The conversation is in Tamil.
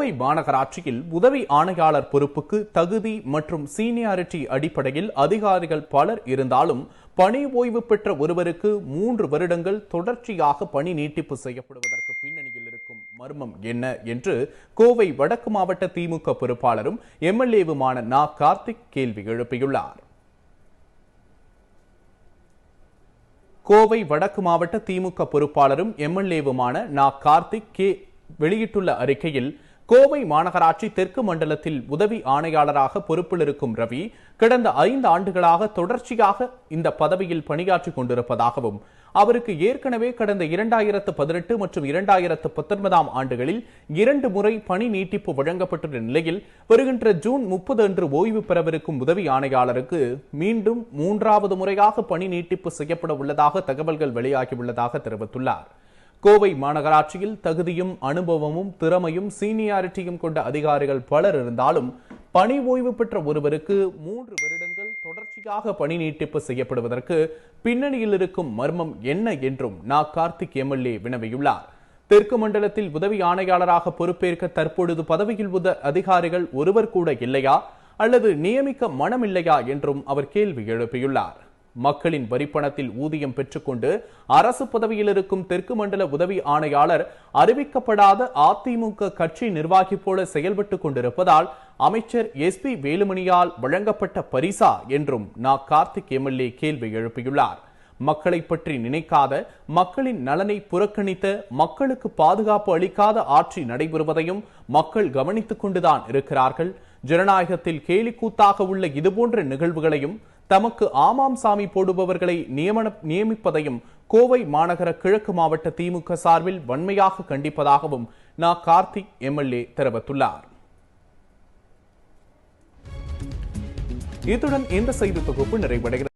கோவை மாநகராட்சியில் உதவி ஆணையாளர் பொறுப்புக்கு தகுதி மற்றும் சீனியாரிட்டி அடிப்படையில் அதிகாரிகள் பலர் இருந்தாலும் பணி ஓய்வு பெற்ற ஒருவருக்கு மூன்று வருடங்கள் தொடர்ச்சியாக பணி நீட்டிப்பு செய்யப்படுவதற்கு பின்னணியில் இருக்கும் மர்மம் என்ன என்று கோவை வடக்கு மாவட்ட திமுக பொறுப்பாளரும் எம்எல்ஏவுமான நா. கார்த்திக் கேள்வி எழுப்பியுள்ளார். கோவை வடக்கு மாவட்ட திமுக பொறுப்பாளரும் எம்எல்ஏவுமான நா. கார்த்திக் கே வெளியிட்டுள்ள அறிக்கையில் கோவை மாநகராட்சி தெற்கு மண்டலத்தில் உதவி ஆணையாளராக பொறுப்பில் இருக்கும் ரவி கடந்த ஐந்து ஆண்டுகளாக தொடர்ச்சியாக இந்த பதவியில் பணியாற்றிக் கொண்டிருப்பதாகவும் அவருக்கு ஏற்கனவே கடந்த இரண்டாயிரத்து பதினெட்டு மற்றும் இரண்டாயிரத்து பத்தொன்பதாம் ஆண்டுகளில் இரண்டு முறை பணி நீட்டிப்பு வழங்கப்பட்டுள்ள நிலையில் வருகின்ற ஜூன் முப்பது அன்று ஓய்வு பெறவிருக்கும் உதவி ஆணையாளருக்கு மீண்டும் மூன்றாவது முறையாக பணி நீட்டிப்பு செய்யப்பட உள்ளதாக தகவல்கள் வெளியாகியுள்ளதாக தெரிவித்துள்ளார். கோவை மாநகராட்சியில் தகுதியும் அனுபவமும் திறமையும் சீனியாரிட்டியும் கொண்ட அதிகாரிகள் பலர் இருந்தாலும் பணி ஓய்வு பெற்ற ஒருவருக்கு மூன்று வருடங்கள் தொடர்ச்சியாக பணி நீட்டிப்பு செய்யப்படுவதற்கு பின்னணியில் இருக்கும் மர்மம் என்ன என்றும் நா. கார்த்திக் எம்எல்ஏ வினவியுள்ளார். தெற்கு மண்டலத்தில் உதவி ஆணையாளராக பொறுப்பேற்க தற்பொழுது பதவியில் உள்ள அதிகாரிகள் ஒருவர் கூட இல்லையா அல்லது நியமிக்க மனமில்லையா என்றும் அவர் கேள்வி எழுப்பியுள்ளார். மக்களின் வரிப்பணத்தில் ஊதியம் பெற்றுக்கொண்டு அரசு பதவியில் இருக்கும் தெற்கு மண்டல உதவி ஆணையாளர் அறிவிக்கப்படாத அதிமுக கட்சி நிர்வாகி போல செயல்பட்டுக் கொண்டிருப்பதால் அமைச்சர் எஸ் பி வேலுமணியால் வழங்கப்பட்ட பரிசா என்றும் நா. கார்த்திக் எம்எல்ஏ கேள்வி எழுப்பியுள்ளார். மக்களை பற்றி நினைக்காத மக்களின் நலனை புறக்கணித்த மக்களுக்கு பாதுகாப்பு அளிக்காத ஆட்சி நடைபெறுவதையும் மக்கள் கவனித்துக் கொண்டுதான் இருக்கிறார்கள். ஜனநாயகத்தில் கேலிக்கூத்தாக உள்ள இதுபோன்ற நிகழ்வுகளையும் தமக்கு ஆமாம் சாமி போடுபவர்களை நியமன நியமிப்பதையும் கோவை மாநகர கிழக்கு மாவட்ட திமுக சார்பில் வன்மையாக கண்டிப்பதாகவும் நா. கார்த்திக் எம்எல்ஏ தெரிவித்துள்ளார். இத்துடன் இந்த செய்தி தொகுப்பு நிறைவடைகிறது.